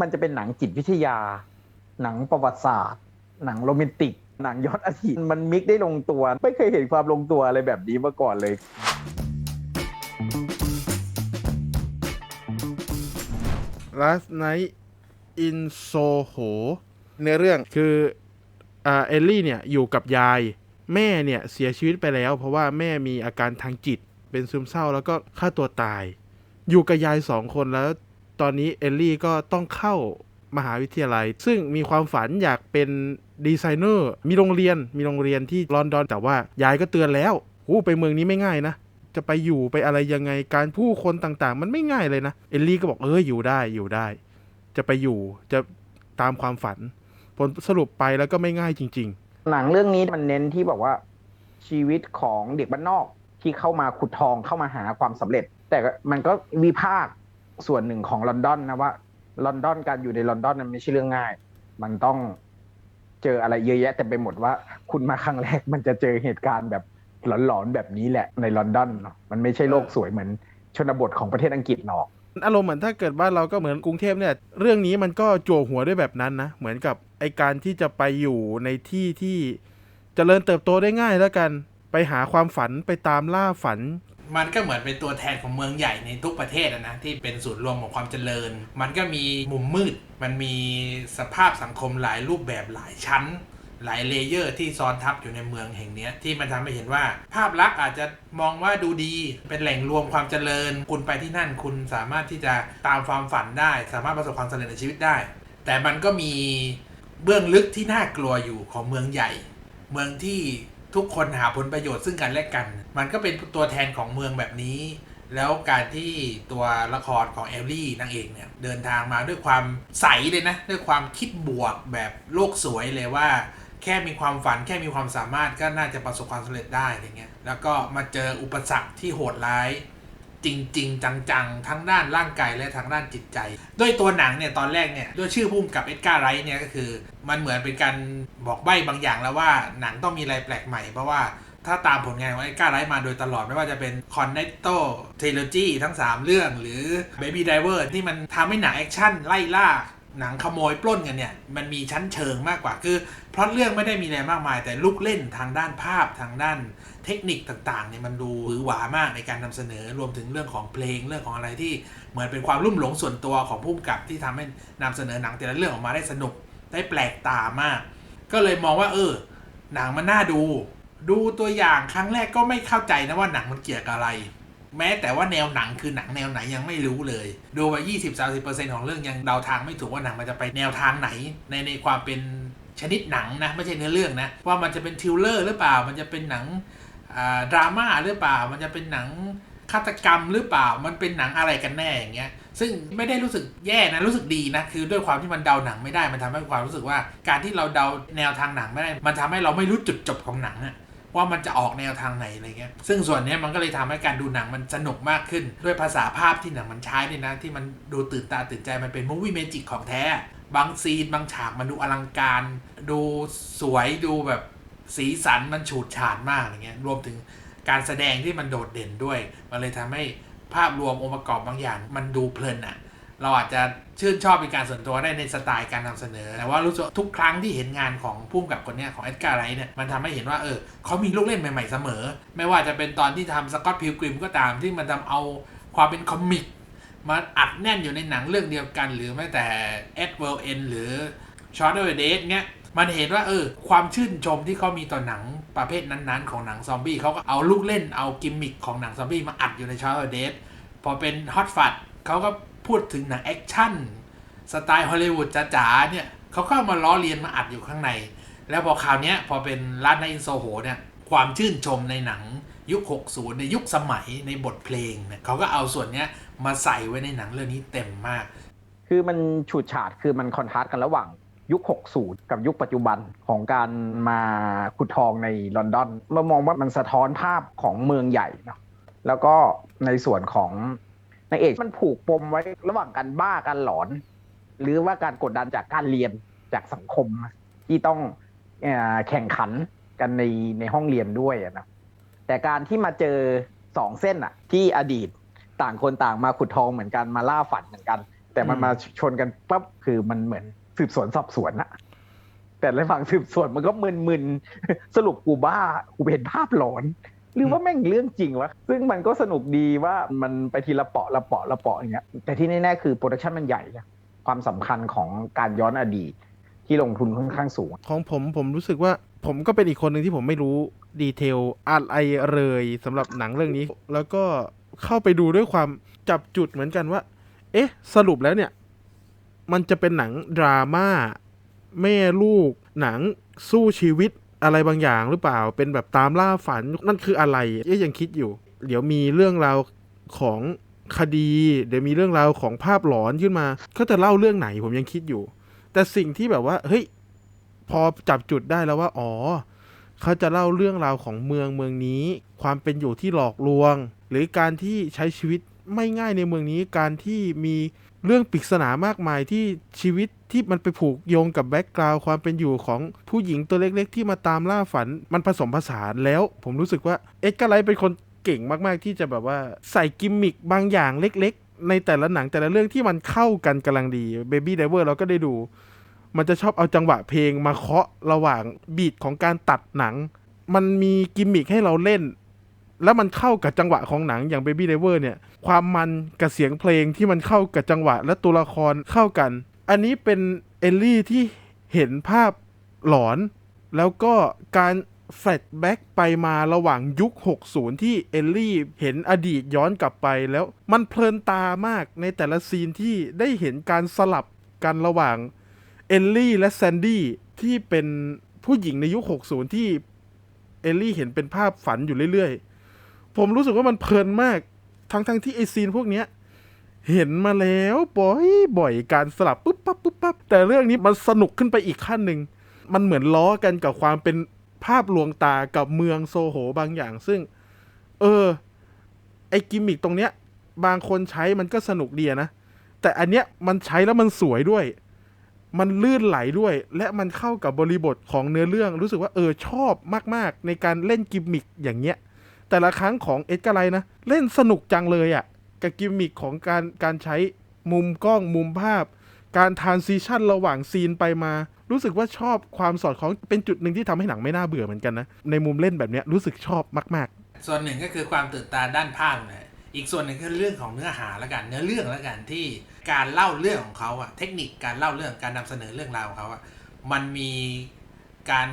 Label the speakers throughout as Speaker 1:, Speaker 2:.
Speaker 1: มันจะเป็นหนังจิตวิทยา หนังประวัติศาสตร์ หนังโรแมนติก หนังย้อนอดีตมันมิกได้ลงตัว ไม่เคยเห็นความลงตัวอะไรแบบนี้มาก่อนเลย
Speaker 2: Last Night in Soho ในเรื่องคืออ่าเอลลี่เนี่ยอยู่กับยาย แม่เนี่ยเสียชีวิตไปแล้ว เพราะว่าแม่มีอาการทางจิตเป็นซึมเศร้าแล้วก็ฆ่าตัวตาย อยู่กับยายสองคนแล้ว ตอนนี้เอลลี่ก็ต้องเข้ามหาวิทยาลัย ซึ่งมีความฝันอยากเป็นดีไซเนอร์ มีโรงเรียน มีโรงเรียนที่ลอนดอน แต่ว่ายายก็เตือนแล้วหูไปเมืองนี้ไม่ง่ายนะ จะไปอยู่ไปอะไรยังไง การผู้คนต่างๆ มันไม่ง่ายเลยนะ เอลลี่ก็บอกเอออยู่ได้อยู่ได้ จะไปอยู่จะตามความฝัน ผลสรุปไปแล้วก็ไม่ง่ายจริง ๆ
Speaker 1: หนังเรื่องนี้มันเน้นที่บอกว่าชีวิตของเด็กบ้านนอกที่เข้ามาขุดทองเข้ามาหาความสำเร็จ แต่มันก็วิพากษ์ ส่วนหนึ่งของลอนดอนนะว่าลอนดอนการอยู่ในลอนดอนนั้นไม่ใช่เรื่องง่าย มันต้องเจออะไรเยอะแยะแต่ไปหมดว่า คุณมาครั้งแรกมันจะเจอเหตุการณ์แบบหลอนๆแบบนี้แหละในลอนดอนเนาะมันไม่ใช่โลกสวยเหมือนชนบทของประเทศอังกฤษหรอก
Speaker 2: อารมณ์เหมือนถ้าเกิดบ้านเราก็เหมือนกรุงเทพเนี่ย เรื่องนี้มันก็จั่วหัวด้วยแบบนั้นนะเหมือนกับไอการที่จะไปอยู่ในที่ที่จเจริญเติบโตได้ง่ายแล้วกัน ไปหาความฝันไปตามล่าฝัน
Speaker 3: มันก็เหมือนเป็นตัวแทนของเมืองใหญ่ในทุกประเทศนะที่เป็นศูนย์รวมของความเจริญ มันก็มีมุมมืด มันมีสภาพสังคมหลายรูปแบบหลายชั้น หลายเลเยอร์ที่ซ้อนทับอยู่ในเมืองแห่งนี้ที่มันทำให้เห็นว่า ภาพลักษณ์อาจจะมองว่าดูดี เป็นแหล่งรวมความเจริญ คุณไปที่นั่นคุณสามารถที่จะตามความฝันได้ สามารถประสบความสำเร็จในชีวิตได้ แต่มันก็มีเบื้องลึกที่น่ากลัวอยู่ของเมืองใหญ่ เมืองที่ ทุกคนหาผลประโยชน์ซึ่งกันและกัน มันก็เป็นตัวแทนของเมืองแบบนี้ แล้วการที่ตัวละครของเอลลี่นางเอกเนี่ยเดินทางมาด้วยความใสเลยนะ ด้วยความคิดบวกแบบโลกสวยเลยว่า แค่มีความฝันแค่มีความสามารถก็น่าจะประสบความสำเร็จได้อะไรเงี้ยแล้วก็มาเจออุปสรรคที่โหดร้าย จริง ๆ จังๆ ทั้งด้านร่างกายและทั้งด้านจิตใจ ด้วยตัวหนังเนี่ยตอนแรกเนี่ยด้วยชื่อพุ่มกับเอ็ดการ์ไรท์เนี่ยก็คือ มันเหมือนเป็นการบอกใบ้บางอย่างแล้วว่าหนังต้องมีอะไรแปลกใหม่เพราะว่าถ้าตามผลงานของเอ็ดการ์ไรท์มาโดยตลอดไม่ว่าจะเป็น c o n n e c t o Trilogy ทั้ง 3 เรื่อง หรือ Baby Driver ที่มันทำให้หนังแอคชั่นไล่ล่า หนังขโมยปล้นกันเนี่ยมันมีชั้นเชิงมากกว่าคือเพราะเรื่องไม่ได้มีอะไรมากมาย แต่ลูกเล่นทางด้านภาพทางด้านเทคนิคต่างๆเนี่ยมันดูหวือหวามากในการนำเสนอรวมถึงเรื่องของเพลงเรื่องของอะไรที่เหมือนเป็นความรุ่มหลงส่วนตัวของผู้กำกับที่ทำให้นำเสนอหนังแต่ละเรื่องออกมาได้สนุกได้แปลกตามาก ก็เลยมองว่า เออ หนังมันน่าดู ดูตัวอย่างครั้งแรกก็ไม่เข้าใจนะว่าหนังมันเกี่ยวกับอะไร แม้แต่ว่าแนวหนังคือหนังแนวไหนยังไม่รู้เลย ดูไป20-30%ของเรื่องยังเดาทางไม่ถูกว่าหนังมันจะไปแนวทางไหน ในในความเป็นชนิดหนังนะ ไม่ใช่เนื้อเรื่องนะ ว่ามันจะเป็นทิวเลอร์หรือเปล่า มันจะเป็นหนังดราม่าหรือเปล่า มันจะเป็นหนังฆาตกรรมหรือเปล่า มันเป็นหนังอะไรกันแน่อย่างเงี้ย ซึ่งไม่ได้รู้สึกแย่นะ รู้สึกดีนะ คือด้วยความที่มันเดาหนังไม่ได้ มันทำให้ความรู้สึกว่า การที่เราเดาแนวทางหนังไม่ได้ มันทำให้เราไม่รู้จุดจบของหนังอะ ว่ามันจะออกแนวทางไหนอะไรเงี้ย ซึ่งส่วนนี้มันก็เลยทำให้การดูหนังมันสนุกมากขึ้น ด้วยภาษาภาพที่หนังมันใช้เนี่ยนะ ที่มันดูตื่นตาตื่นใจมันเป็นมูวี่เมจิกของแท้ บางซีนบางฉากมันดูอลังการ ดูสวยดูแบบสีสันมันฉูดฉาดมากอย่างเงี้ยรวมถึงการแสดงที่มันโดดเด่นด้วย มันเลยทำให้ภาพรวมองค์ประกอบบางอย่าง มันดูเพลินอะ่ะ เราอาจจะชื่นชอบเป็นการส่วนตัวได้ในสไตล์การนำเสนอ แต่ว่ารู้สึกทุกครั้งที่เห็นงานของพุ่มกับคนนี้ของเอ็ดการ์ไรท์เนี่ยมันทำให้เห็นว่าเออเขามีลูกเล่นใหม่ ๆเสมอ ไม่ว่าจะเป็นตอนที่ทำสกอตพิลกริมก็ตามที่มันทำเอาความเป็นคอมิกมาอัดแน่นอยู่ในหนังเรื่องเดียวกัน หรือแม้แต่เอ็ดเวลเอนหรือชอร์ดเวเดสเงี้ยมันเห็นว่าเออความชื่นชมที่เขามีต่อหนังประเภทนั้นๆ ของหนังซอมบี้เขาก็เอาลูกเล่นเอากิมมิคของหนังซอมบี้มาอัดอยู่ในชาร์ลเดสพอเป็นฮอตฟัดเขาก็ พูดถึงหนังแอคชั่นสไตล์ฮอลลีวูดจ๋าๆเนี่ยเขาก็เอามาล้อเลียนมาอัดอยู่ข้างใน แล้วพอคราวเนี้ยพอเป็นร้านในอินโซโหเนี่ยความชื่นชมในหนังยุค 60 ในยุคสมัยในบทเพลงเนี่ยเขาก็เอาส่วนเนี้ยมาใส่ไว้ในหนังเรื่องนี้เต็มมาก
Speaker 1: คือมันฉูดฉาดคือมันคอนทราสต์กันระหว่างยุค 60 กับยุคปัจจุบันของการมาขุดทองในลอนดอนมามองว่ามันสะท้อนภาพของเมืองใหญ่เนาะแล้วก็ในส่วนของ นายเอกมันผูกปมไว้ระหว่างการบ้าการหลอน หรือว่าการกดดันจากการเรียนจากสังคมที่ต้องเออแข่งขันกันในในห้องเรียนด้วยอะนะแต่การที่มาเจอสองเส้นอะที่อดีตต่างคนต่างมาขุดทองเหมือนกันมาล่าฝันเหมือนกัน แต่มัน
Speaker 2: อืม
Speaker 1: มาชนกันปั๊บคือมันเหมือนสืบสวนสอบสวนอะแต่ระหว่างสืบสวนมันก็มึนๆสรุปกูบ้ากูเห็นภาพหลอน หรือว่าแม่งเรื่องจริงวะซึ่งมันก็สนุกดีว่ามันไปทีละเปาะละเปาะละเปาะอย่างเงี้ยแต่ที่แน่ๆคือโปรดักชันมันใหญ่นะความสำคัญของการย้อนอดีตที่ลงทุนค่อนข้างสูง
Speaker 2: ของผมผมรู้สึกว่าผมก็เป็นอีกคนหนึ่งที่ผมไม่รู้ดีเทลอะไรเลยสำหรับหนังเรื่องนี้ แล้วก็เข้าไปดูด้วยความจับจุดเหมือนกันว่า เอ๊ะ สรุปแล้วเนี่ย มันจะเป็นหนังดราม่าแม่ลูก หนังสู้ชีวิต อะไรบางอย่างหรือเปล่า เป็นแบบตามล่าฝันนั่นคืออะไรเอ๊ะยังคิดอยู่ เดี๋ยวมีเรื่องราวของคดี เดี๋ยวมีเรื่องราวของภาพหลอนขึ้นมาเขาจะเล่าเรื่องไหนผมยังคิดอยู่ แต่สิ่งที่แบบว่า เฮ้ย พอจับจุดได้แล้วว่า อ๋อ เขาจะเล่าเรื่องราวของเมืองเมืองนี้ ความเป็นอยู่ที่หลอกลวง หรือการที่ใช้ชีวิตไม่ง่ายในเมืองนี้ การที่มี เรื่องปริศนามากมายที่ชีวิตที่มันไปผูกโยงกับแบ็กกราวความเป็นอยู่ของผู้หญิงตัวเล็ก ๆ ที่มาตามล่าฝันมันผสมผสานแล้ว ผมรู้สึกว่าเอ็ดการ์ไลท์เป็นคนเก่งมากๆ ที่จะแบบว่าใส่กิมมิคบางอย่างเล็ก ๆ ในแต่ละหนังแต่ละเรื่องที่มันเข้ากันกำลังดี Baby Driver เราก็ได้ดู มันจะชอบเอาจังหวะเพลงมาเคาะระหว่างบีทของการตัดหนัง มันมีกิมมิคให้เราเล่น แล้วมันเข้ากับจังหวะของหนังอย่าง Baby Driver เนี่ย ความมันกับเสียงเพลงที่มันเข้ากับจังหวะและตัวละครเข้ากัน อันนี้เป็นเอลลี่ที่เห็นภาพหลอน แล้วก็การแฟลชแบ็กไปมาระหว่างยุค 60 ที่เอลลี่เห็นอดีตย้อนกลับไปแล้วมันเพลินตามากในแต่ละซีนที่ได้เห็นการสลับกันระหว่างเอลลี่และแซนดี้ที่เป็นผู้หญิงในยุค 60 ที่เอลลี่เห็นเป็นภาพฝันอยู่เรื่อยๆ ผมรู้สึกว่ามันเพลินมาก ทั้งๆที่ไอซีนพวกเนี้ย เห็นมาแล้วบ่อยบ่อยการสลับปุ๊บปั๊บปุ๊บปั๊บแต่เรื่องนี้มันสนุกขึ้นไปอีกขั้นหนึ่ง มันเหมือนล้อกันกับความเป็นภาพลวงตากับเมืองโซโหบางอย่าง ซึ่ง เออ ไอกิมมิกตรงเนี้ย บางคนใช้มันก็สนุกดีนะ แต่อันเนี้ยมันใช้แล้วมันสวยด้วย มันลื่นไหลด้วย และมันเข้ากับบริบทของเนื้อเรื่อง รู้สึกว่าเออชอบมาก ๆ ในการเล่นกิมมิคอย่างเงี้ย แต่ละครั้งของเอ็ดการ์ไลน์นะ เล่นสนุกจังเลยอะ่ะ กับกิมมิคของการการใช้มุมกล้องมุมภาพ การทานซิชันระหว่างซีนไปมา รู้สึกว่าชอบความสอดคล้องเป็นจุดหนึ่งที่ทำให้หนังไม่น่าเบื่อเหมือนกันนะ ในมุมเล่นแบบเนี้ยรู้สึกชอบมาก
Speaker 3: ส่วนหนึ่งก็คือความตื่นตาด้านภาพนี่ยอีกส่วนหนึ่งคือเรื่องของเนื้อหาละกัน เนื้อเรื่องละกันที่การเล่าเรื่องของเขาอะเทคนิคการเล่าเรื่องการนำเสนอเรื่องราวของเขาอะมันมีการ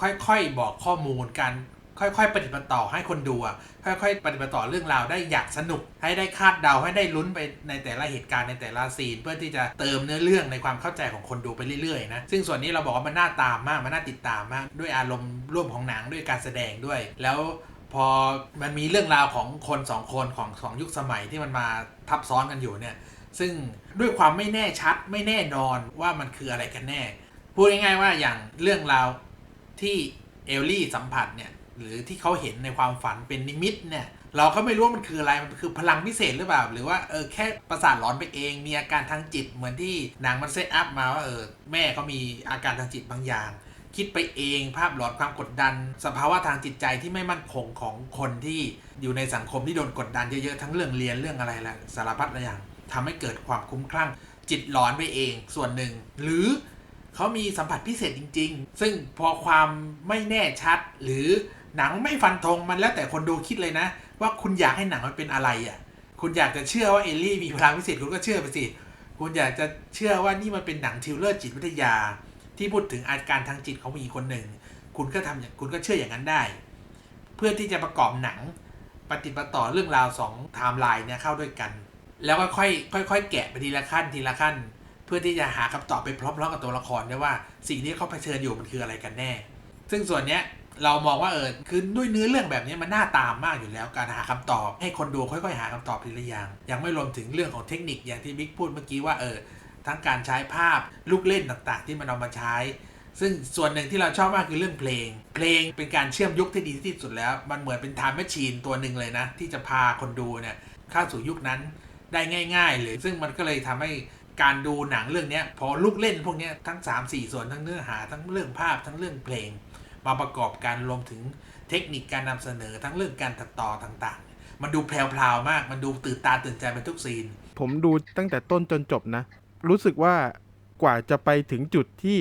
Speaker 3: ค่อยๆบอกข้อมูลการ ค่อยๆปฏิบัติต่อให้คนดูอะค่อยๆ ปฏิบัติต่อเรื่องราวได้อย่างสนุก ให้ได้คาดเดาให้ได้ลุ้นไปในแต่ละเหตุการณ์ในแต่ละซีน เพื่อที่จะเติมเนื้อเรื่องในความเข้าใจของคนดูไปเรื่อยๆนะซึ่งส่วนนี้เราบอกว่ามันน่าตามมากมันน่าติดตามมากด้วยอารมณ์ร่วมของหนังด้วยการแสดงด้วย แล้วพอมันมีเรื่องราวของคนสองคนของสองยุคสมัยที่มันมาทับซ้อนกันอยู่เนี่ยซึ่งด้วยความไม่แน่ชัดไม่แน่นอนว่ามันคืออะไรกันแน่ พูดง่ายๆว่าอย่างเรื่องราวที่เอลลี่สัมผัสเนี่ย หรือที่เขาเห็นในความฝันเป็นนิมิตเนี่ยเราก็ไม่รู้ว่ามันคืออะไร มันคือพลังพิเศษหรือเปล่า หรือว่าเออแค่ประสาทหลอนไปเอง มีอาการทางจิตเหมือนที่หนังมันเซตอัพมาว่าเออแม่เขามีอาการทางจิตบางอย่าง คิดไปเองภาพหลอนความกดดัน สภาวะทางจิตใจที่ไม่มั่นคงของคนที่อยู่ในสังคมที่โดนกดดันเยอะๆทั้งเรื่องเรียนเรื่องอะไรละสารพัดหลายอย่างทำให้เกิดความคุ้มคลั่ง จิตหลอนไปเองส่วนหนึ่ง หรือเขามีสัมผัสพิเศษจริง ๆ ซึ่งพอความไม่แน่ชัดหรือ หนังไม่ฟันธงมันแล้วแต่คนดูคิดเลยนะ ว่าคุณอยากให้หนังมันเป็นอะไรอะ คุณอยากจะเชื่อว่าเอลลี่มีพลังพิเศษคุณก็เชื่อไปสิคุณอยากจะเชื่อว่านี่มันเป็นหนังทิวเลอร์จิตวิทยา ที่พูดถึงอาการทางจิตของผู้หญิงคนหนึ่ง คุณก็ทำอย่างคุณก็เชื่ออย่างนั้นได้ เพื่อที่จะประกอบหนังปฏิบัติต่อเรื่องราวสองไทม์ไลน์เนี่ยเข้าด้วยกัน แล้วก็ค่อยค่อยๆแกะไปทีละขั้นทีละขั้น เพื่อที่จะหาคำตอบไปพร้อมๆกับตัวละครด้วยว่า สิ่งที่เขาเผชิญอยู่มันคืออะไรกันแน่ ซึ่งส่วนเนี้ย เรามองว่าเออคือด้วยเนื้อเรื่องแบบนี้มันน่าตามมากอยู่แล้วการหาคำตอบ ให้คนดูค่อยๆ หาคำตอบทีละอย่าง ยังไม่รวมถึงเรื่องของเทคนิคอย่างที่บิ๊กพูดเมื่อกี้ว่าเออทั้งการใช้ภาพลูกเล่นต่างๆ ที่มันเอามาใช้ ซึ่งส่วนหนึ่งที่เราชอบมากคือเรื่องเพลง เพลงเป็นการเชื่อมยุคที่ดีที่สุดแล้ว มันเหมือนเป็นไทม์แมชชีนตัวหนึ่งเลยนะ ที่จะพาคนดูเนี่ยเข้าสู่ยุคนั้นได้ง่ายๆเลยซึ่งมันก็เลยทำให้การดูหนังเรื่องนี้พอลูกเล่นพวกนี้ทั้ง 3 4 ส่วนทั้งเนื้อหาทั้งเรื่องภาพทั้งเรื่องเพลง มาประกอบกันรวมถึงเทคนิคการนำเสนอทั้งเรื่องการตัดต่อต่างๆ มันดูแพรวๆมาก มันดูตื่นตาตื่นใจไปทุกซีน
Speaker 2: ผมดูตั้งแต่ต้นจนจบนะ รู้สึกว่ากว่าจะไปถึงจุดที่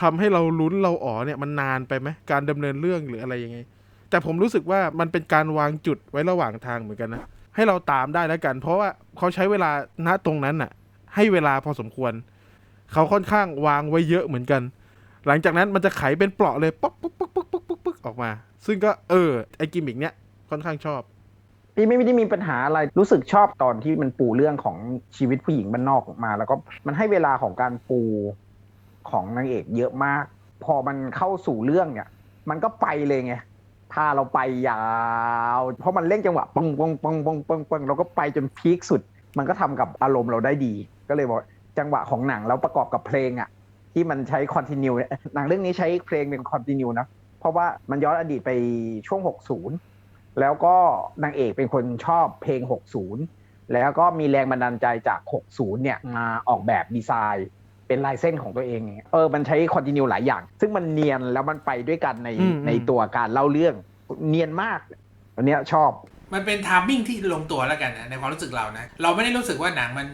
Speaker 2: ทำให้เราลุ้นเราอ๋อเนี่ยมันนานไปไหมการดำเนินเรื่องหรืออะไรยังไง แต่ผมรู้สึกว่ามันเป็นการวางจุดไว้ระหว่างทางเหมือนกันนะให้เราตามได้แล้วกัน เพราะว่าเขาใช้เวลาณตรงนั้นน่ะ ให้เวลาพอสมควร เขาค่อนข้างวางไว้เยอะเหมือนกัน หลังจากนั้นมันจะไขเป็นเปราะเลยป๊อกป๊อกป๊อกป๊อกป๊อกป๊อกป๊อกออกมา ซึ่งก็เออไอกิมมิกเนี้ยค่อนข้างชอบ
Speaker 1: พี่ไม่ได้มีปัญหาอะไรรู้สึกชอบตอนที่มันปูเรื่องของชีวิตผู้หญิงบ้านนอกออกมา แล้วก็มันให้เวลาของการปูของนางเอกเยอะมาก พอมันเข้าสู่เรื่องเนี่ย มันก็ไปเลยไงพาเราไปยาว เพราะมันเล่นจังหวะปังปังปังปังปังปังเราก็ไปจนพีคสุด มันก็ทำกับอารมณ์เราได้ดี ก็เลยบอกจังหวะของหนังแล้วประกอบกับเพลงอะ ที่มันใช้คอนติเนียหนังเรื่องนี้ใช้เพลงเป็นคอนติเนียนะ เพราะว่ามันย้อนอดีตไปช่วง 60 แล้วก็นางเอกเป็นคนชอบเพลง 60 แล้วก็มีแรงบันดาลใจจาก 60 เนี่ยมาออกแบบดีไซน์เป็นลายเส้นของตัวเองอย่างเงี้ยเออมันใช้คอนติเนียหลายอย่าง ซึ่งมันเนียนแล้วมันไปด้วยกันใน
Speaker 2: อืม
Speaker 1: ในตัวการเล่าเรื่องเนียนมากอันเนี้ยชอบ
Speaker 3: มันเป็นทามมิ่งที่ลงตัวแล้วกันนะในความรู้สึกเรานะเราไม่ได้รู้สึกว่าหนังมัน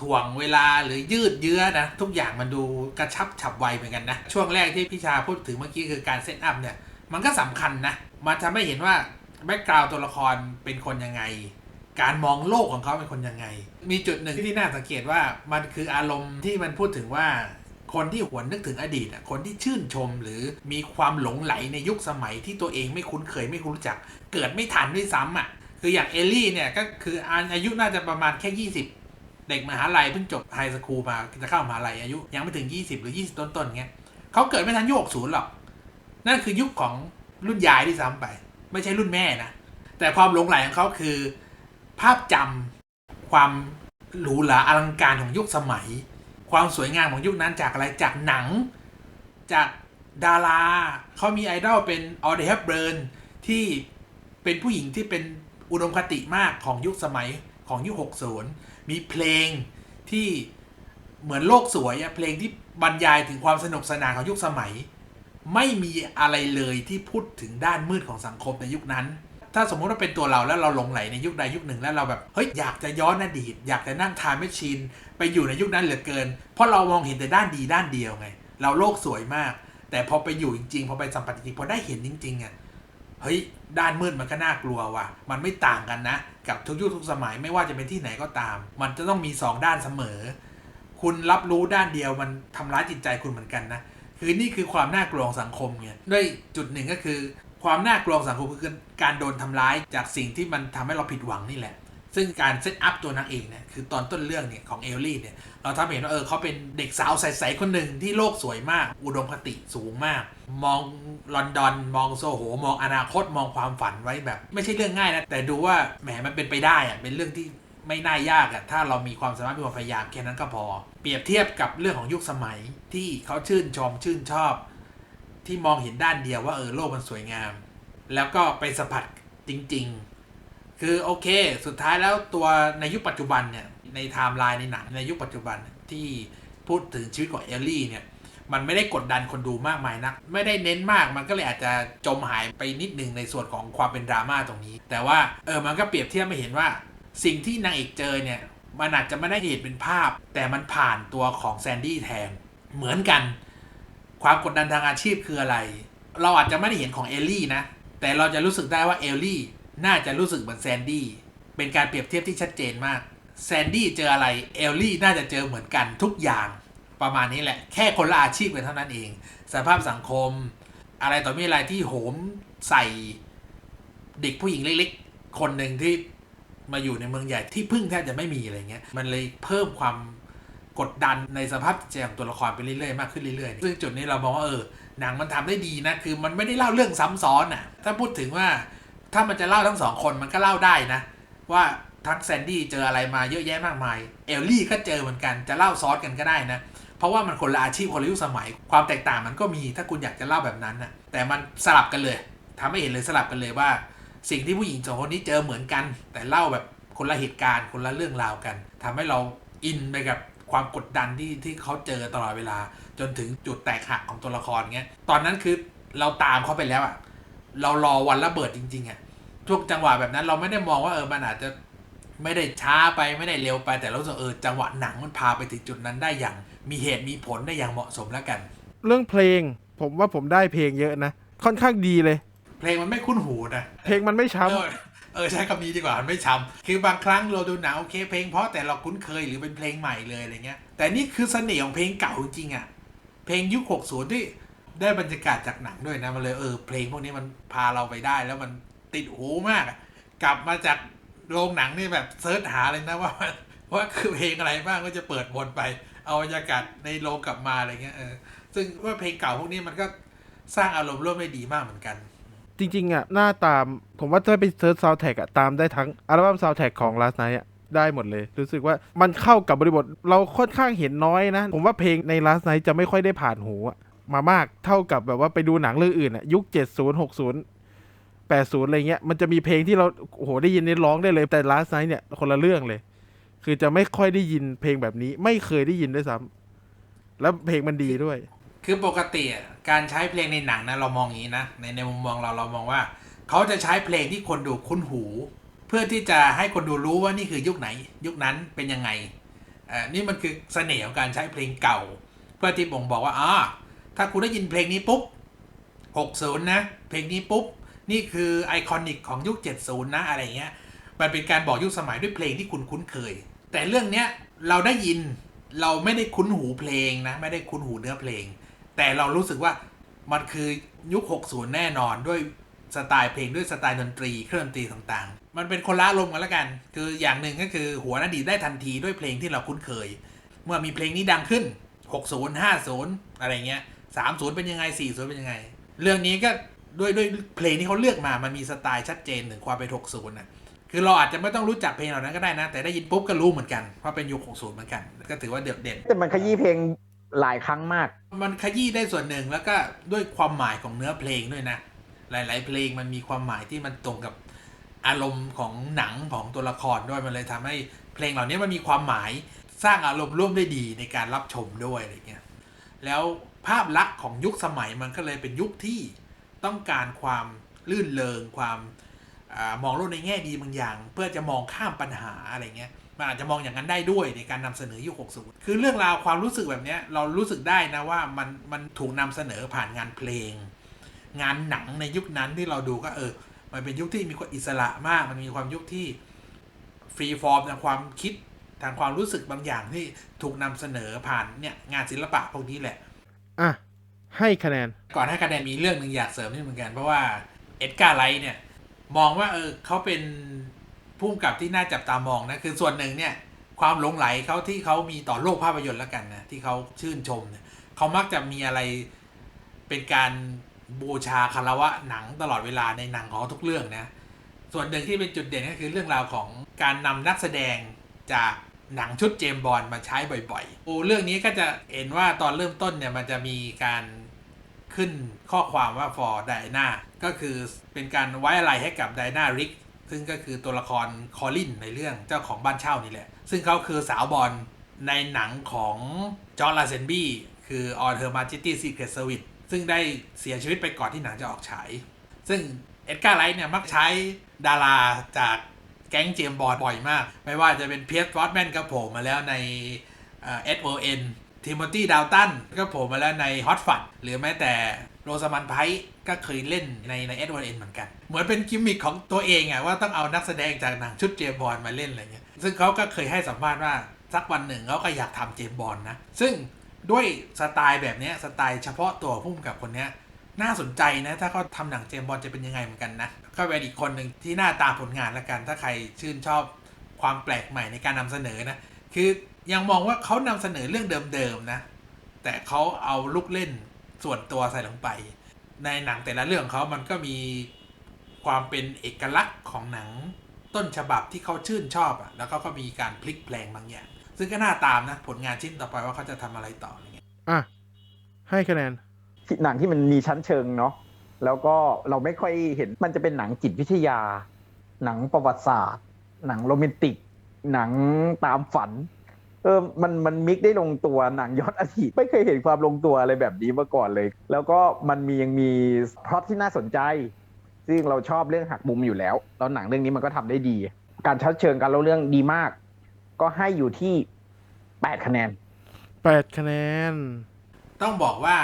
Speaker 3: ถ่วงเวลาหรือยืดเยื้อนะ ทุกอย่างมันดูกระชับฉับไวเหมือนกันนะ ช่วงแรกที่พี่ชาพูดถึงเมื่อกี้คือการเซตอัพเนี่ย มันก็สำคัญนะ มันทำให้เห็นว่าแบ็กกราวตัวละครเป็นคนยังไง การมองโลกของเขาเป็นคนยังไง มีจุดหนึ่งที่น่าสังเกตว่ามันคืออารมณ์ที่มันพูดถึงว่าคนที่หวนนึกถึงอดีตคนที่ชื่นชมหรือมีความหลงไหลในยุคสมัยที่ตัวเองไม่คุ้นเคยไม่รู้จัก เกิดไม่ทันด้วยซ้ำอะคืออย่างเอลลี่เนี่ยก็คืออายุน่าจะประมาณแค่ 20 เด็กมหาลัยเพิ่งจบไฮสคูลมาจะเข้ามหาลัยอายุ ยังไม่ถึง 20 หรือ 20 ต้นๆเงี้ยเขาเกิดไม่ทันยุค60หรอก นั่นคือยุคของรุ่นยายที่ซ้ำไป ไม่ใช่รุ่นแม่นะ แต่ความหลงไหลของเขาคือ ภาพจำความหรูหราอลังการของยุคสมัย ความสวยงามของยุคนั้นจากอะไรจากหนัง จากดาราเขามีไอดอลเป็นออเด h เบิร์นที่เป็นผู้หญิงที่เป็นอุดมคติมากของยุคสมัยของยุค 60 มีเพลงที่เหมือนโลกสวยอะเพลงที่บรรยายถึงความสนุกสนานของยุคสมัย ไม่มีอะไรเลยที่พูดถึงด้านมืดของสังคมในยุคนั้น ถ้าสมมุติว่าเป็นตัวเราแล้วเราหลงไหลในยุคใดยุคหนึ่งแล้วเราแบบเฮ้ยอยากจะย้อนอดีตอยากจะนั่งทานแมชชีนไปอยู่ในยุคนั้นเหลือเกิน เพราะเรามองเห็นแต่ด้านดีด้านเดียวไง เราโลกสวยมาก แต่พอไปอยู่จริงๆพอไปสัมผัสจริงๆพอได้เห็นจริงๆอะเฮ้ย ด้านมืดมันก็น่ากลัวว่ะ มันไม่ต่างกันนะ กับทุกยุคทุกสมัยไม่ว่าจะเป็นที่ไหนก็ตาม มันจะต้องมีสองด้านเสมอ คุณรับรู้ด้านเดียวมันทำร้ายจิตใจคุณเหมือนกันนะ คือนี่คือความน่ากลัวของสังคมไงด้วยจุดหนึ่งก็คือ ความน่ากลัวของสังคมคือการโดนทำร้ายจากสิ่งที่มันทำให้เราผิดหวังนี่แหละ ซึ่งการเซตอัพตัวนางเอกเนี่ยคือตอนต้นเรื่องเนี่ยของเอลลี่เนี่ยเราทำให้เห็นว่าเออเขาเป็นเด็กสาวใสๆคนหนึ่งที่โลกสวยมาก อุดมคติสูงมาก มองลอนดอนมองโซโห มองอนาคตมองความฝันไว้แบบ ไม่ใช่เรื่องง่ายนะ แต่ดูว่าแหมมันเป็นไปได้อะเป็นเรื่องที่ไม่น่ายากอะถ้าเรามีความสามารถมีความพยายามแค่นั้นก็พอ เปรียบเทียบกับเรื่องของยุคสมัยที่เขาชื่นชมชื่นชอบ ที่มองเห็นด้านเดียวว่าเออโลกมันสวยงาม แล้วก็ไปสัมผัสจริง ๆ คือโอเค สุดท้ายแล้วตัวในยุคปัจจุบันเนี่ยในไทม์ไลน์ในหนังในยุคปัจจุบันที่พูดถึงชีวิตของเอลลี่เนี่ย มันไม่ได้กดดันคนดูมากมายนัก ไม่ได้เน้นมากมันก็เลยอาจจะจมหายไปนิดนึงในส่วนของความเป็นดราม่าตรงนี้ แต่ว่าเออมันก็เปรียบเทียบไม่เห็นว่า สิ่งที่นางเอกเจอเนี่ยมันอาจจะไม่ได้เห็นเป็นภาพ แต่มันผ่านตัวของแซนดี้แทนเหมือนกัน ความกดดันทางอาชีพคืออะไร เราอาจจะไม่ได้เห็นของเอลลี่นะ แต่เราจะรู้สึกได้ว่าเอลลี่น่าจะรู้สึกเหมือนแซนดี้เป็นการเปรียบเทียบที่ชัดเจนมากแซนดี้เจออะไรเอลลี่น่าจะเจอเหมือนกันทุกอย่าง ประมาณนี้แหละ แค่คนละอาชีพกันเท่านั้นเอง สภาพสังคม อะไรต่อมีอะไรที่โหมใส่เด็กผู้หญิงเล็กๆ คนหนึ่งที่มาอยู่ในเมืองใหญ่ที่พึ่งแทบจะไม่มีอะไรเงี้ย มันเลยเพิ่มความกดดันในสภาพจิตใจของตัวละครไปเรื่อยๆ มากขึ้นเรื่อยๆ ซึ่งจุดนี้เรามองว่าเออหนังมันทำได้ดีนะ คือมันไม่ได้เล่าเรื่องซ้ำซ้อนอะ ถ้าพูดถึงว่าถ้ามันจะเล่าทั้งสองคนมันก็เล่าได้นะ ว่าทั้งแซนดี้เจออะไรมาเยอะแยะมากมาย เอลลี่ก็เจอเหมือนกันจะเล่าซ้อนกันก็ได้นะ เพราะว่ามันคนละอาชีพคนละยุคสมัย ความแตกต่างมันก็มีถ้าคุณอยากจะเล่าแบบนั้นนะแต่มันสลับกันเลยทำให้เห็นเลยสลับกันเลยว่า สิ่งที่ผู้หญิงสองคนนี้เจอเหมือนกัน แต่เล่าแบบคนละเหตุการณ์คนละเรื่องราวกันทำให้เราอินไปกับความกดดันที่ที่เขาเจอตลอดเวลา จนถึงจุดแตกหักของตัวละครเงี้ยตอนนั้นคือเราตามเขาไปแล้วอะเรารอวันระเบิดจริงๆอะทุกจังหวะแบบนั้นเราไม่ได้มองว่าเออมันอาจจะไม่ได้ช้าไปไม่ได้เร็วไปแต่เราสึกเออจังหวะหนังมันพาไปถึงจุดนั้นได้อย่าง มีเหตุมีผลได้อย่างเหมาะสมแล้วกัน
Speaker 2: เรื่องเพลง ผมว่าผมได้เพลงเยอะนะ ค่อนข้างดีเลย
Speaker 3: เพลงมันไม่คุ้นหูนะ
Speaker 2: เพลงมันไม่ช้
Speaker 3: เออเออใช้คำนี้ดีกว่ามันไม่ช้ำคือบางครั้งเราดูหนังโอเค เพลงเพราะแต่เราคุ้นเคยหรือเป็นเพลงใหม่เลยอะไรเงี้ย แต่นี่คือเสน่ห์ของเพลงเก่าจริงๆอะเพลงยุค60ที่ได้บรรยากาศจากหนังด้วยนะมันเลยเออเพลงพวกนี้มันพาเราไปได้ แล้วมันติดหูมากอะกลับมาจากโรงหนังนี่แบบเซิร์ชหาเลยนะว่าว่าคือเพลงอะไรบ้างก็จะเปิดวนไป เอาบรรยากาศในโรงกลับมาอะไรเงี้ยเออซึ่งว่าเพลงเก่าพวกนี้มันก็สร้างอารมณ์ร่วมได้ดีมากเหมือนกัน
Speaker 2: จริงๆอะหน้าตามผมว่าถ้าไปเซิร์ชซาวแท็กอะตามได้ทั้งอัลบั้มซาวแท็กของ Last Night อะได้หมดเลย รู้สึกว่ามันเข้ากับบริบทเราค่อนข้างเห็นน้อยนะ ผมว่าเพลงใน Last Night จะไม่ค่อยได้ผ่านหูมามากเท่ากับแบบว่าไปดูหนังเรื่องอื่นอะยุค 70 60 80 อะไรเงี้ยมันจะมีเพลงที่เราโอ้โหได้ยินในร้องได้เลยแต่ Last Night เนี่ยคนละเรื่องเลย คือจะไม่ค่อยได้ยินเพลงแบบนี้ ไม่เคยได้ยินด้วยซ้ำแล้วเพลงมันดีด้วย
Speaker 3: คือปกติการใช้เพลงในหนังนะเรามองอย่างนี้นะในในมุมมองเราเรามองว่า เขาจะใช้เพลงที่คนดูคุ้นหู เพื่อที่จะให้คนดูรู้ว่านี่คือยุคไหน ยุคนั้นเป็นยังไงอ่อนี่มันคือเสน่ห์ของการใช้เพลงเก่า เพื่อที่บ่งบอกว่าอ่าถ้าคุณได้ยินเพลงนี้ปุ๊บ60 นะ เพลงนี้ปุ๊บ นี่คือไอคอนิกของยุค 70 นะ อะไรเงี้ย มันเป็นการบอกยุคสมัยด้วยเพลงที่คุณคุ้นเคย แต่เรื่องเนี้ยเราได้ยินเราไม่ได้คุ้นหูเพลงนะ ไม่ได้คุ้นหูเนื้อเพลง แต่เรารู้สึกว่ามันคือยุค 60 แน่นอนด้วยสไตล์เพลงด้วยสไตล์ดนตรีเครื่องดนตรีต่างๆ มันเป็นคนละอารมกันแล้วกัน คืออย่างหนึ่งก็คือหัวนาดีได้ทันทีด้วยเพลงที่เราคุ้นเคย เมื่อมีเพลงนี้ดังขึ้น 60 50 อะไรเงี้ย 30 เป็นยังไง 40 เป็นยังไง เรื่องนี้ก็ด้วยด้วยเพลงที่เขาเลือกมามันมีสไตล์ชัดเจนถึงความเป็น60นะ คือเราอาจจะไม่ต้องรู้จักเพลงเหล่านั้นก็ได้นะ แต่ได้ยินปุ๊บก็รู้เหมือนกันว่าเป็นยุค60เหมือนกัน ก็ถือว่าเด่นเด่น
Speaker 1: แต่มันขยี้เพลงหลายครั้งมาก
Speaker 3: มันขยี้ได้ส่วนหนึ่งแล้วก็ด้วยความหมายของเนื้อเพลงด้วยนะ หลาย ๆ เพลงมันมีความหมายที่มันตรงกับอารมณ์ของหนังของตัวละครด้วยมันเลยทำให้เพลงเหล่านี้มันมีความหมายสร้างอารมณ์ร่วมได้ดีในการรับชมด้วยอะไรเงี้ยแล้วภาพลักษณ์ของยุคสมัยมันก็เลยเป็นยุคที่ต้องการความลื่นเลงความอา มองโลกในแง่ดีบางอย่าง เพื่อจะมองข้ามปัญหาอะไรเงี้ยมันอาจจะมองอย่างนั้นได้ด้วยในการนำเสนอยุค60 คือเรื่องราวความรู้สึกแบบเนี้ยเรารู้สึกได้นะว่ามันมันถูกนำเสนอผ่านงานเพลง งานหนังในยุคนั้นที่เราดูก็เออ มันเป็นยุคที่มีความอิสระมาก มันมีความยุคที่ฟรีฟอร์มทางความคิดทางความรู้สึกบางอย่างที่ถูกนำเสนอผ่านเนี่ยงานศิลปะพวกนี้แหละ
Speaker 2: อะให้คะแนน
Speaker 3: ก่อนให้คะแนนมีเรื่องหนึ่งอยากเสริมนี่เหมือนกันเพราะว่าเอ็ดการ์ไลท์เนี่ย มองว่าเออเขาเป็นผู้กำกับที่น่าจับตามองนะคือส่วนหนึ่งเนี่ยความหลงไหลเขาที่เขามีต่อโลกภาพยนตร์แล้วกันนะที่เขาชื่นชมเนี่ยเขามักจะมีอะไรเป็นการบูชาคารวะหนังตลอดเวลาในหนังของเขาทุกเรื่องนะส่วนหนึ่งที่เป็นจุดเด่นก็คือเรื่องราวของการนำนักแสดงจากหนังชุดเจมบอลมาใช้บ่อยๆโอ้เรื่องนี้ก็จะเห็นว่าตอนเริ่มต้นเนี่ยมันจะมีการ ขึ้นข้อความว่า for Diana ก็คือเป็นการไว้อะไรให้กับ Diana Rick ซึ่งก็คือตัวละครคอลินในเรื่องเจ้าของบ้านเช่านี่แหละ ซึ่งเขาคือสาวบอลในหนังของจอร์ลาเซนบี้คือ On Her Majesty Secret Service ซึ่งได้เสียชีวิตไปก่อนที่หนังจะออกฉาย ซึ่งเอ็ดการ์ไลท์เนี่ยมักใช้ดาราจากแก๊งเจมบอลบ่อยมาก ไม่ว่าจะเป็นเพียร์ฟอสแมนก็โผล่มาแล้วในเอ็ดโอเอ็น ทิโมธีดาวตันก็โผล่มาแล้วในฮอตฟัดหรือแม้แต่โรสมันไพร์ก็เคยเล่นในในเอ็ดโอเอ็นเหมือนกัน เหมือนเป็นกิมมิคของตัวเองอะว่าต้องเอานักแสดงจากหนังชุดเจมบอลมาเล่นอะไรเงี้ยซึ่งเขาก็เคยให้สัมภาษณ์ว่าสักวันหนึ่งเขาก็อยากทำเจมบอลนะ ซึ่งด้วยสไตล์แบบนี้สไตล์เฉพาะตัวพุ่มกับคนนี้น่าสนใจนะ ถ้าเขาทำหนังเจมบอลจะเป็นยังไงเหมือนกันนะก็เป็นอีกคนหนึ่งที่หน่าตาผลงานละกัน ถ้าใครชื่นชอบความแปลกใหม่ในการนำเสนอนะ คือ ยังมองว่าเขานำเสนอเรื่องเดิมๆนะ แต่เขาเอาลูกเล่นส่วนตัวใส่ลงไป ในหนังแต่ละเรื่องของเขามันก็มีความเป็นเอกลักษณ์ของหนังต้นฉบับที่เขาชื่นชอบอะ่ะแล้วเขาก็มีการพลิกแปลงบางอย่าง ซึ่งก็น่าตามนะ ผลงานชิ้นต่อไปว่าเขาจะทำอะไรต่ออะไรเงี้ย
Speaker 2: อะให้คะแนน
Speaker 1: หนังที่มันมีชั้นเชิงเนาะแล้วก็เราไม่ค่อยเห็นมันจะเป็นหนังจิตวิทยา หนังประวัติศาสตร์ หนังโรแมนติก หนังตามฝัน เออมันมันมิกได้ลงตัวหนังย้อนอดีตไม่เคยเห็นความลงตัวอะไรแบบนี้มาก่อนเลย แล้วก็มันมียังมีพล็อตที่น่าสนใจ ซึ่งเราชอบเรื่องหักมุมอยู่แล้ว แล้วหนังเรื่องนี้มันก็ทำได้ดี การชัดเชิงการเล่าเรื่องดีมาก ก็ให้อยู่ที่แปดคะแนน
Speaker 2: แปดคะแนน
Speaker 3: ต้องบอกว่า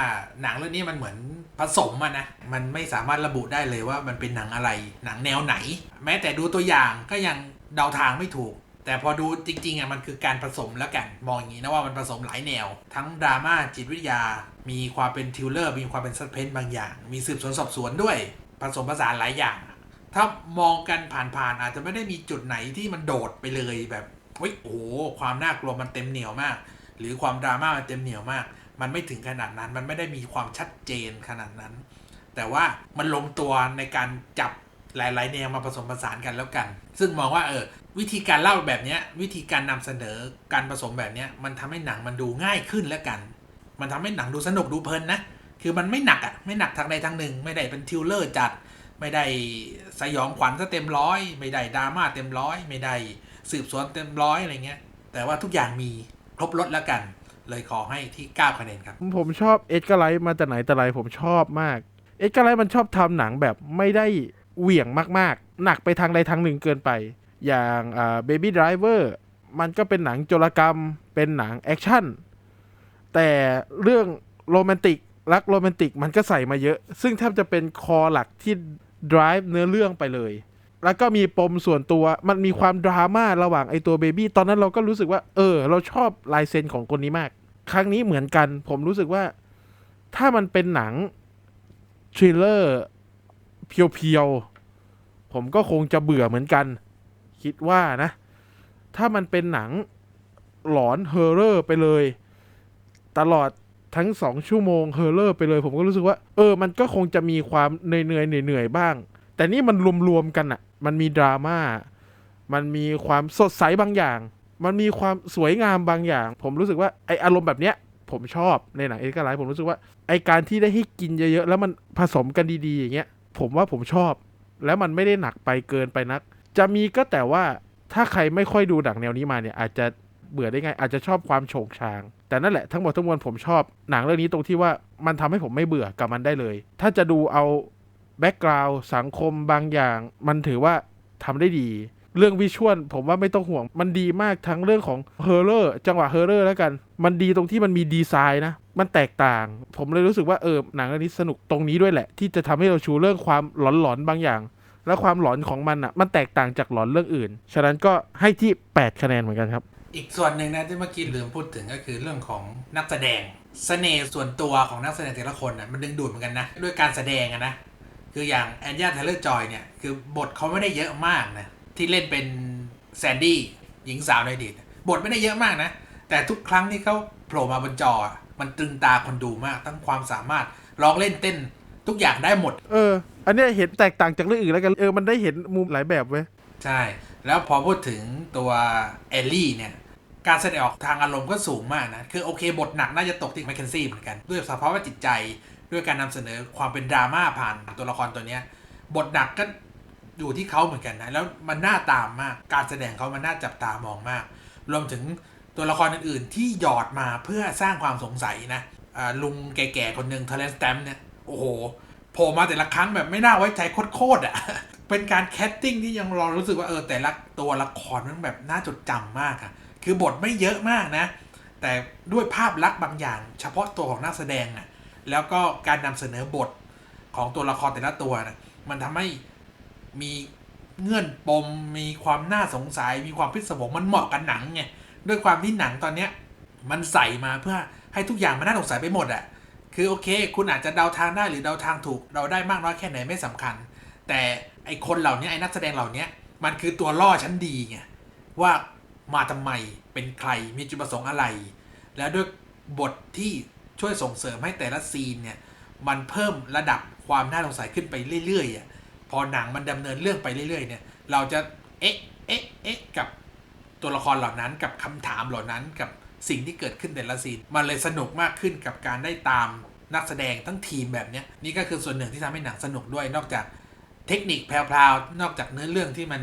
Speaker 3: หนังเรื่องนี้มันเหมือนผสมอะนะ มันไม่สามารถระบุได้เลยว่ามันเป็นหนังอะไร หนังแนวไหน แม้แต่ดูตัวอย่างก็ยังเดาทางไม่ถูก แต่พอดูจริงๆอะมันคือการผสมแล้วกันมองอย่างนี้นะว่ามันผสมหลายแนว ทั้งดราม่าจิตวิทยา มีความเป็นทิวเลอร์ มีความเป็นซัสเพนบางอย่าง มีสืบสวนสอบสวนด้วย ผสมผสานหลายอย่าง ถ้ามองกันผ่านๆอาจจะไม่ได้มีจุดไหนที่มันโดดไปเลยแบบเฮ้ยโอ้โหความน่ากลัวมันเต็มเหนียวมาก หรือความดราม่ามันเต็มเหนียวมาก มันไม่ถึงขนาดนั้น มันไม่ได้มีความชัดเจนขนาดนั้น แต่ว่ามันลงตัวในการจับหลายๆแนวมาผสมผสานกันแล้วกัน ซึ่งมองว่าเออ วิธีการเล่าแบบนี้วิธีการนำเสนอการผสมแบบนี้มันทำให้หนังมันดูง่ายขึ้นแล้วกัน มันทำให้หนังดูสนุกดูเพลินนะ คือมันไม่หนักอะ่ะไม่หนักทางใดทางหนึ่ง ไม่ได้เป็นทิวเลอร์จัด ไม่ได้สยองขวัญซะเต็มร้อย ไม่ได้ดราม่าเต็มร้อย ไม่ได้สืบสวนเต็มร้อยอะไรเงี้ย แต่ว่าทุกอย่างมีครบรถแล้วกัน เลยขอให้ที่9คะแนนครับ
Speaker 2: ผมชอบเอ็ดการ์ไลท์มาแต่ไหนแต่ไรผมชอบมากเอ็ดการ์ไลท์มันชอบทำหนังแบบไม่ได้เหวี่ยงมากๆ หนักไปทางใดทางหนึ่งเกินไป อย่างอ่า Baby Driver มันก็เป็นหนังโจรกรรม เป็นหนังแอคชั่น แต่เรื่องโรแมนติก รักโรแมนติกมันก็ใส่มาเยอะ ซึ่งแทบจะเป็นคอหลักที่ drive เนื้อเรื่องไปเลย แล้วก็มีปมส่วนตัว มันมีความดราม่าระหว่างไอตัวเบบี้ ตอนนั้นเราก็รู้สึกว่า เออ เราชอบลายเซ็นของคนนี้มาก ครั้งนี้เหมือนกัน ผมรู้สึกว่า ถ้ามันเป็นหนังทริลเลอร์เพียวๆ ผมก็คงจะเบื่อเหมือนกัน คิดว่านะ ถ้ามันเป็นหนังหลอนเฮอร์เรอร์ไปเลย ตลอดทั้งสองชั่วโมงเฮอร์เรอร์ไปเลย ผมก็รู้สึกว่า เออ มันก็คงจะมีความเหนื่อยๆเหนื่อยๆบ้าง แต่นี่มันรวมๆกันอะมันมีดราม่ามันมีความสดใสบางอย่าง มันมีความสวยงามบางอย่าง ผมรู้สึกว่าไออารมณ์แบบเนี้ย ผมชอบในหนังเอ็กซ์ไลท์ผมรู้สึกว่าไอการที่ได้ให้กินเยอะๆแล้วมันผสมกันดีๆอย่างเงี้ย ผมว่าผมชอบ แล้วมันไม่ได้หนักไปเกินไปนัก จะมีก็แต่ว่าถ้าใครไม่ค่อยดูหนังแนวนี้มาเนี่ยอาจจะเบื่อได้ไงอาจจะชอบความโฉงชาง แต่นั่นแหละทั้งหมดทั้งมวลผมชอบหนังเรื่องนี้ตรงที่ว่ามันทำให้ผมไม่เบื่อกับมันได้เลย ถ้าจะดูเอาแบ็กกราวด์สังคมบางอย่าง มันถือว่าทำได้ดี เรื่องวิชวลผมว่าไม่ต้องห่วง มันดีมากทั้งเรื่องของเฮอร์เรอร์จังหวะเฮอร์เรอร์แล้วกัน มันดีตรงที่มันมีดีไซน์นะ มันแตกต่าง ผมเลยรู้สึกว่าเออหนังเรื่องนี้สนุกตรงนี้ด้วยแหละ ที่จะทำให้เราชูเรื่องความหลอนๆบางอย่าง และความหลอนของมันอะ มันแตกต่างจากหลอนเรื่องอื่น ฉะนั้นก็ให้ที่ 8 คะแนนเหมือนกันครับ
Speaker 3: อีกส่วนหนึ่งนะที่เมื่อกี้ลืมพูดถึงก็คือเรื่องของนักแสดงเสน่ห์ส่วนตัวของนักแสดงแต่ละคนนะมันดึงดูดเหมือนกันนะด้วยการแสดงอะนะคืออย่างแอนยาเทเลอร์จอยเนี่ยคือบทเขาไม่ได้เยอะมากนะที่เล่นเป็นแซนดี้หญิงสาวในอดีตบทไม่ได้เยอะมากนะ แต่ทุกครั้งที่เขาโผล่มาบนจออะมันตรึงตาคนดูมาก ทั้งความสามารถร้องเล่นเต้น ทุกอย่างได้หมด
Speaker 2: เออ อันเนี้ยเห็นแตกต่างจากเรื่องอื่นแล้วกันเออมันได้เห็นมุมหลายแบบเว้ย
Speaker 3: ใช่ แล้วพอพูดถึงตัวเอลลี่เนี่ย การแสดงออกทางอารมณ์ก็สูงมากนะ คือโอเคบทหนักน่าจะตกที่แมคเคนซี่เหมือนกัน ด้วยสภาวะจิตใจ ด้วยการนำเสนอความเป็นดราม่าผ่านตัวละครตัวเนี้ย บทหนักก็อยู่ที่เขาเหมือนกันนะ แล้วมันน่าตามมาก การแสดงเขามันน่าจับตามองมาก รวมถึงตัวละครอื่นๆ ที่หยอดมาเพื่อสร้างความสงสัยนะลุงแก่ๆคนหนึ่งเทเลนสแตมเนี่ย โอ้โห โผล่มาแต่ละครั้งแบบไม่น่าไว้ใจโคตรๆอะ เป็นการแคสติ้งที่ยังเรารู้สึกว่าเออแต่ละตัวละครมันแบบน่าจดจำมากอะ คือบทไม่เยอะมากนะ แต่ด้วยภาพลักษณ์บางอย่าง เฉพาะตัวของนักแสดงอะ แล้วก็การนำเสนอบทของตัวละครแต่ละตัวนะมันทำให้มีเงื่อนปมมีความน่าสงสัย มีความพิศวงมันเหมาะกับหนังไงด้วยความที่หนังตอนเนี้ยมันใส่มาเพื่อให้ทุกอย่างมันน่าสงสัยไปหมดอะ คือโอเค คุณอาจจะเดาทางได้หรือเดาทางถูกเราได้มากน้อยแค่ไหนไม่สำคัญ แต่ไอคนเหล่านี้ไอนักแสดงเหล่านี้มันคือตัวล่อชั้นดีไงว่ามาทำไมเป็นใครมีจุดประสงค์อะไร แล้วด้วยบทที่ช่วยส่งเสริมให้แต่ละซีนเนี่ยมันเพิ่มระดับความน่าสงสัยขึ้นไปเรื่อยๆอะพอหนังมันดำเนินเรื่องไปเรื่อยๆเนี่ยเราจะเอ๊ะเอ๊ะเอ๊ะกับตัวละครเหล่านั้นกับคำถามเหล่านั้นกับ สิ่งที่เกิดขึ้นแต่ละซีนมันเลยสนุกมากขึ้นกับการได้ตามนักแสดงทั้งทีมแบบนี้นี่ก็คือส่วนหนึ่งที่ทำให้หนังสนุกด้วยนอกจากเทคนิคแพรวๆนอกจากเนื้อเรื่องที่มัน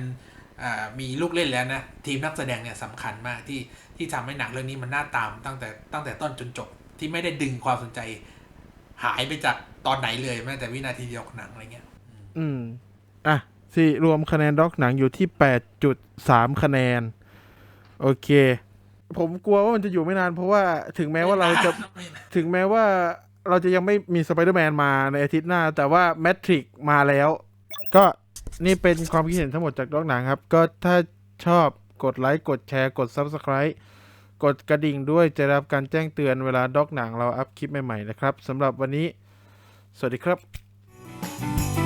Speaker 3: มีลูกเล่นแล้วนะ ทีมนักแสดงเนี่ยสำคัญมากที่ที่ทำให้หนังเรื่องนี้มันน่าตามตั้งแต่ตั้งแต่ต้นจนจบที่ไม่ได้ดึงความสนใจหายไปจากตอนไหนเลยแม้แต่วินาทีเดียวหนังอะไรเงี้ย
Speaker 2: อืม อะที่รวมคะแนนด็อกหนังอยู่ที่8.3คะแนน โอเค ผมกลัวว่ามันจะอยู่ไม่นาน เพราะว่าถึงแม้ว่าเราจะถึงแม้ว่าเราจะยังไม่มีสไปเดอร์แมนมาในอาทิตย์หน้า แต่ว่าแมทริกมาแล้ว ก็นี่เป็นความคิดเห็นทั้งหมดจากด็อกหนังครับ ก็ถ้าชอบกดไลค์ กดแชร์ กด Subscribe กดกระดิ่งด้วยจะได้รับการแจ้งเตือนเวลาด็อกหนังเราอัพคลิปใหม่ ๆ นะครับสำหรับวันนี้ สวัสดีครับ